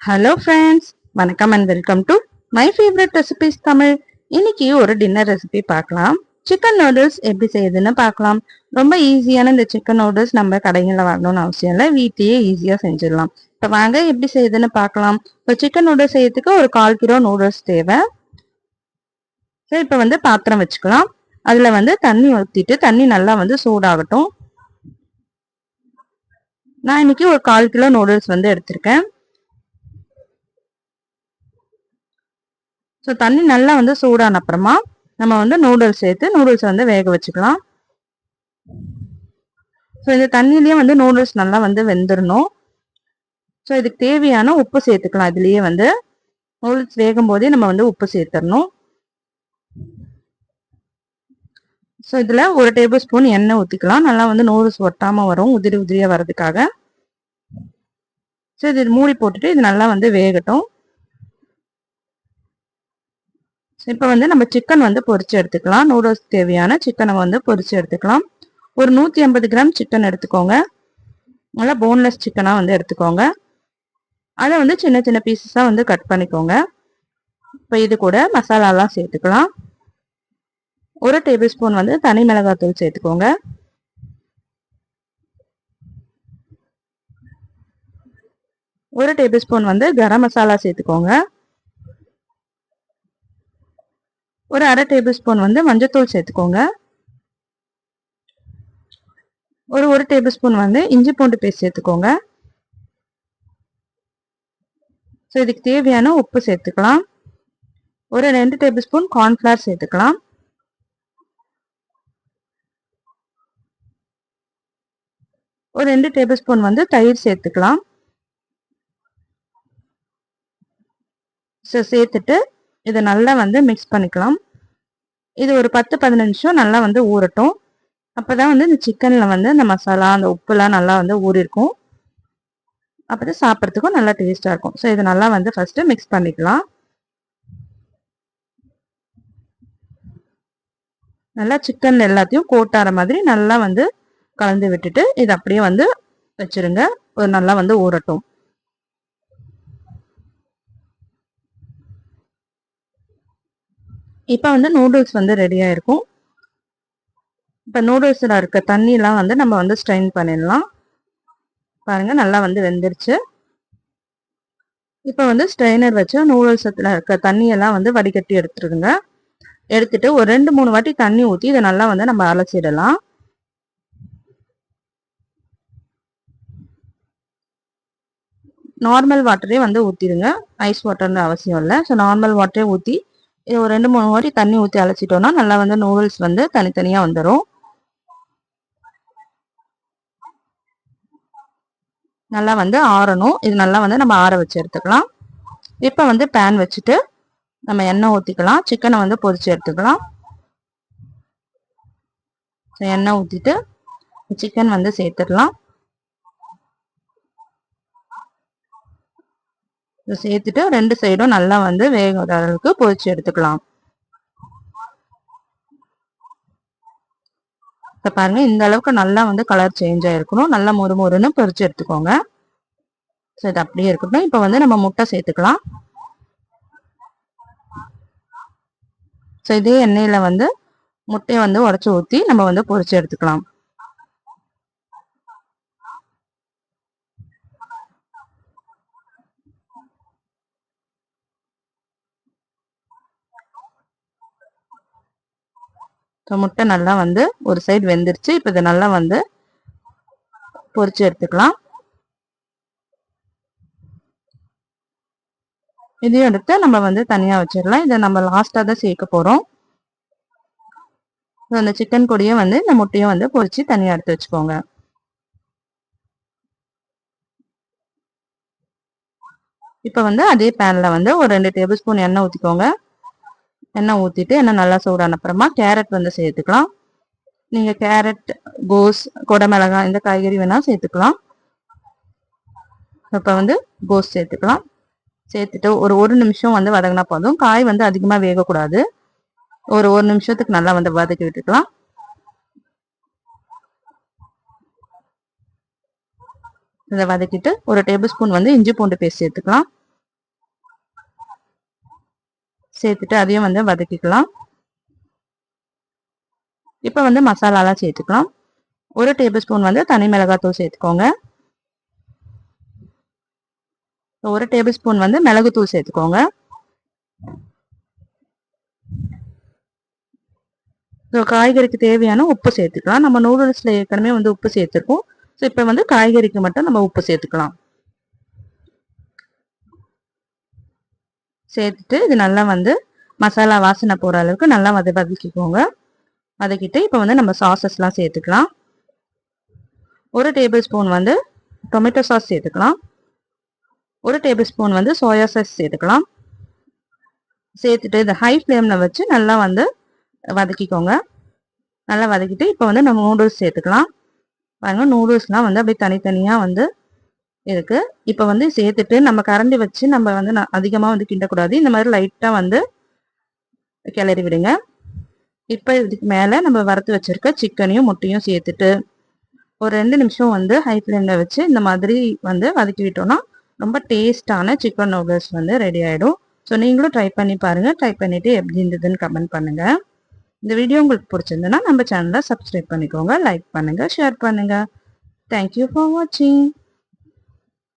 Hello friends வணக்கம் and welcome to my favourite recipes Tamil. இன்னைக்கு ஒரு டின்னர் ரெசிபி பார்க்கலாம். சிக்கன் நூடுல்ஸ் எப்படி செய்யுதுன்னு பார்க்கலாம். ரொம்ப ஈஸியான இந்த சிக்கன் நூடுல்ஸ் நம்ம கடைகளில் வாங்கணும்னு அவசியம் இல்லை. வீட்லயே ஈஸியாக செஞ்சிடலாம். இப்போ வாங்க எப்படி செய்யுதுன்னு பார்க்கலாம். இப்போ சிக்கன் நூடுல்ஸ் செய்யறதுக்கு ஒரு கால் கிலோ நூடுல்ஸ் தேவை. சரி இப்போ வந்து பாத்திரம் வச்சுக்கலாம். அதில் வந்து தண்ணி ஊற்றிட்டு தண்ணி நல்லா வந்து சூடாகட்டும். நான் இன்னைக்கு ஒரு கால் கிலோ நூடுல்ஸ் வந்து எடுத்திருக்கேன். ஸோ தண்ணி நல்லா வந்து சூடான அப்புறமா நம்ம வந்து நூடுல்ஸ் சேர்த்து நூடுல்ஸை வந்து வேக வச்சுக்கலாம். ஸோ இந்த தண்ணியிலேயே வந்து நூடுல்ஸ் நல்லா வந்து வெந்துடணும் ஸோ இதுக்கு தேவையான உப்பு சேர்த்துக்கலாம். இதுலேயே வந்து நூடுல்ஸ் வேகும் போதே நம்ம வந்து உப்பு சேர்த்துடணும் ஸோ இதில் ஒரு டேபிள் ஸ்பூன் எண்ணெய் ஊற்றிக்கலாம் நல்லா வந்து நூடுல்ஸ் ஒட்டாமல் வரும் உதிரி உதிரியாக வர்றதுக்காக. ஸோ இது மூடி போட்டுட்டு இது நல்லா வந்து வேகட்டும். இப்போ வந்து நம்ம சிக்கன் வந்து பொரிச்சு எடுத்துக்கலாம். நூடுல்ஸ் தேவையான சிக்கனை வந்து பொரிச்சு எடுத்துக்கலாம். ஒரு நூற்றி ஐம்பது கிராம் சிக்கன் எடுத்துக்கோங்க. நல்லா போன்லெஸ் சிக்கனாக வந்து எடுத்துக்கோங்க. அதை வந்து சின்ன சின்ன பீசஸாக வந்து கட் பண்ணிக்கோங்க. இப்போ இது கூட மசாலாலாம் சேர்த்துக்கலாம். ஒரு டேபிள் ஸ்பூன் வந்து தனி மிளகாத்தூள் சேர்த்துக்கோங்க. ஒரு டேபிள் ஸ்பூன் வந்து கரம் மசாலா சேர்த்துக்கோங்க ஒரு அரை டேபிள் ஸ்பூன் வந்து மஞ்சத்தூள் சேர்த்துக்கோங்க. ஒரு ஒரு டேபிள் ஸ்பூன் வந்து இஞ்சி பூண்டு பேஸ்ட் சேர்த்துக்கோங்க. ஸோ இதுக்கு தேவையான உப்பு சேர்த்துக்கலாம். ஒரு ரெண்டு டேபிள் ஸ்பூன் கார்ன்ஃப்ளவர் சேர்த்துக்கலாம். ஒரு ரெண்டு டேபிள் ஸ்பூன் வந்து தயிர் சேர்த்துக்கலாம். ஸோ சேர்த்துட்டு இதை நல்லா வந்து மிக்ஸ் பண்ணிக்கலாம். இது ஒரு பத்து பதினஞ்சு நிமிஷம் நல்லா வந்து ஊறட்டும். அப்போதான் வந்து இந்த சிக்கனில் வந்து இந்த மசாலா அந்த உப்புலாம் நல்லா வந்து ஊறிருக்கும். அப்போ தான் சாப்பிட்றதுக்கும் நல்லா டேஸ்ட்டாக இருக்கும். ஸோ இதை நல்லா வந்து ஃபஸ்ட்டு மிக்ஸ் பண்ணிக்கலாம். நல்லா சிக்கன் எல்லாத்தையும் கோட்டார மாதிரி நல்லா வந்து கலந்து விட்டுட்டு இது அப்படியே வந்து வச்சிருங்க. ஒரு நல்லா வந்து ஊறட்டும். இப்போ வந்து நூடுல்ஸ் வந்து ரெடியாக இருக்கும் இப்போ நூடுல்ஸில் இருக்க தண்ணியெலாம் வந்து நம்ம வந்து ஸ்ட்ரெயின் பண்ணிடலாம். பாருங்கள் நல்லா வந்து வெந்துருச்சு. இப்போ வந்து ஸ்ட்ரெயினர் வச்சு நூடுல்ஸில் இருக்க தண்ணியெல்லாம் வந்து வடிகட்டி எடுத்துருங்க எடுத்துட்டு ஒரு ரெண்டு மூணு வாட்டி தண்ணி ஊற்றி இதை நல்லா வந்து நம்ம அலசிடலாம். நார்மல் வாட்டரே வந்து ஊற்றிடுங்க ஐஸ் வாட்டர்னு அவசியம் இல்லை. ஸோ நார்மல் வாட்டரே ஊற்றி இது ஒரு ரெண்டு மூணு வாட்டி தண்ணி ஊற்றி அழைச்சிட்டோம்னா நல்லா வந்து நூடுல்ஸ் வந்து தனித்தனியாக வந்துடும் நல்லா வந்து ஆறணும். இது நல்லா வந்து நம்ம ஆற வச்சு எடுத்துக்கலாம். இப்போ வந்து பேன் வச்சுட்டு நம்ம எண்ணெய் ஊற்றிக்கலாம் சிக்கனை வந்து பொரிச்சு எடுத்துக்கலாம். எண்ணெய் ஊற்றிட்டு சிக்கன் வந்து சேர்த்துடலாம். இதை சேர்த்துட்டு ரெண்டு சைடும் நல்லா வந்து வேக அளவுக்கு பொரிச்சு எடுத்துக்கலாம். இப்போ பாருங்க இந்த அளவுக்கு நல்லா வந்து கலர் சேஞ்ச் ஆயிருக்கணும். நல்லா மொறு மொறுன்னு பொரிச்சு எடுத்துக்கோங்க. ஸோ இது அப்படியே இருக்கட்டும். இப்போ வந்து நம்ம முட்டை சேர்த்துக்கலாம். ஸோ இதே எண்ணெயில் வந்து முட்டையை வந்து உடச்சி ஊற்றி நம்ம வந்து பொரிச்சு எடுத்துக்கலாம். ஸோ முட்டை நல்லா வந்து ஒரு சைடு வெந்துருச்சு. இப்போ இதை நல்லா வந்து பொறிச்சு எடுத்துக்கலாம். இதையும் எடுத்து நம்ம வந்து தனியாக வச்சிடலாம். இதை நம்ம லாஸ்ட்டாக தான் சேர்க்க போகிறோம் அந்த சிக்கன் பொடியும் வந்து இந்த முட்டையும் வந்து பொறிச்சு தனியாக எடுத்து வச்சுக்கோங்க. இப்போ வந்து அதே பேனில் வந்து ஒரு ரெண்டு டேபிள் ஸ்பூன் எண்ணெய் ஊற்றிக்கோங்க எண்ணெய் ஊற்றிட்டு எண்ணெய் நல்லா சூடான அப்புறமா கேரட் வந்து சேர்த்துக்கலாம். நீங்கள் கேரட் கோஸ் கொடமிளகாய் இந்த காய்கறி வேணால் சேர்த்துக்கலாம். இப்போ வந்து கோஸ் சேர்த்துக்கலாம். சேர்த்துட்டு ஒரு ஒரு நிமிஷம் வந்து வதங்கினா போதும். காய் வந்து அதிகமாக வேகக்கூடாது. ஒரு ஒரு நிமிஷத்துக்கு நல்லா வந்து வதக்கி விட்டுக்கலாம். இதை வதக்கிட்டு ஒரு டேபிள் ஸ்பூன் வந்து இஞ்சி பூண்டு பேஸ்ட் சேர்த்துக்கலாம். சேர்த்துட்டு அதையும் வந்து வதக்கிக்கலாம். இப்போ வந்து மசாலாலாம் சேர்த்துக்கலாம். ஒரு டேபிள் ஸ்பூன் வந்து தனி மிளகாத்தூள் சேர்த்துக்கோங்க. ஒரு டேபிள் ஸ்பூன் வந்து மிளகுத்தூள் சேர்த்துக்கோங்க. ஸோ காய்கறிக்கு தேவையான உப்பு சேர்த்துக்கலாம். நம்ம நூடுல்ஸில் ஏற்கனவே வந்து உப்பு சேர்த்துருக்கோம். ஸோ இப்போ வந்து காய்கறிக்கு மட்டும் நம்ம உப்பு சேர்த்துக்கலாம். சேர்த்துட்டு இது நல்லா வந்து மசாலா வாசனை போகிற அளவுக்கு நல்லா வத வதக்கிக்கோங்க. வதக்கிட்டு இப்போ வந்து நம்ம சாசஸ்லாம் சேர்த்துக்கலாம். ஒரு டேபிள் ஸ்பூன் வந்து டொமேட்டோ சாஸ் சேர்த்துக்கலாம். ஒரு டேபிள் ஸ்பூன் வந்து சோயா சாஸ் சேர்த்துக்கலாம். சேர்த்துட்டு இதை ஹை ஃப்ளேமில் வச்சு நல்லா வந்து வதக்கிக்கோங்க. நல்லா வதக்கிட்டு இப்போ வந்து நம்ம நூடுல்ஸ் சேர்த்துக்கலாம். பாருங்கள் நூடுல்ஸ்லாம் வந்து அப்படியே தனித்தனியாக வந்து இருக்கு. இப்போ வந்து சேர்த்துட்டு நம்ம கரண்டி வச்சு நம்ம வந்து அதிகமாக வந்து கிண்டக்கூடாது இந்த மாதிரி லைட்டாக வந்து கிளறி விடுங்க. இப்போ இதுக்கு மேலே நம்ம வறுத்து வச்சிருக்க சிக்கனையும் முட்டையும் சேர்த்துட்டு ஒரு ரெண்டு நிமிஷம் வந்து ஹை ஃப்ளேமில் வச்சு இந்த மாதிரி வந்து வதக்கி விட்டோம்னா ரொம்ப டேஸ்டான சிக்கன் நூடுல்ஸ் வந்து ரெடி ஆகிடும் ஸோ நீங்களும் ட்ரை பண்ணி பாருங்கள் ட்ரை பண்ணிவிட்டு எப்படி இருந்ததுன்னு கமெண்ட் பண்ணுங்கள் இந்த வீடியோ உங்களுக்கு பிடிச்சிருந்ததுன்னா நம்ம சேனலை சப்ஸ்கிரைப் பண்ணிக்கோங்க. லைக் பண்ணுங்கள் ஷேர் பண்ணுங்கள் தேங்க்யூ ஃபார் வாட்சிங்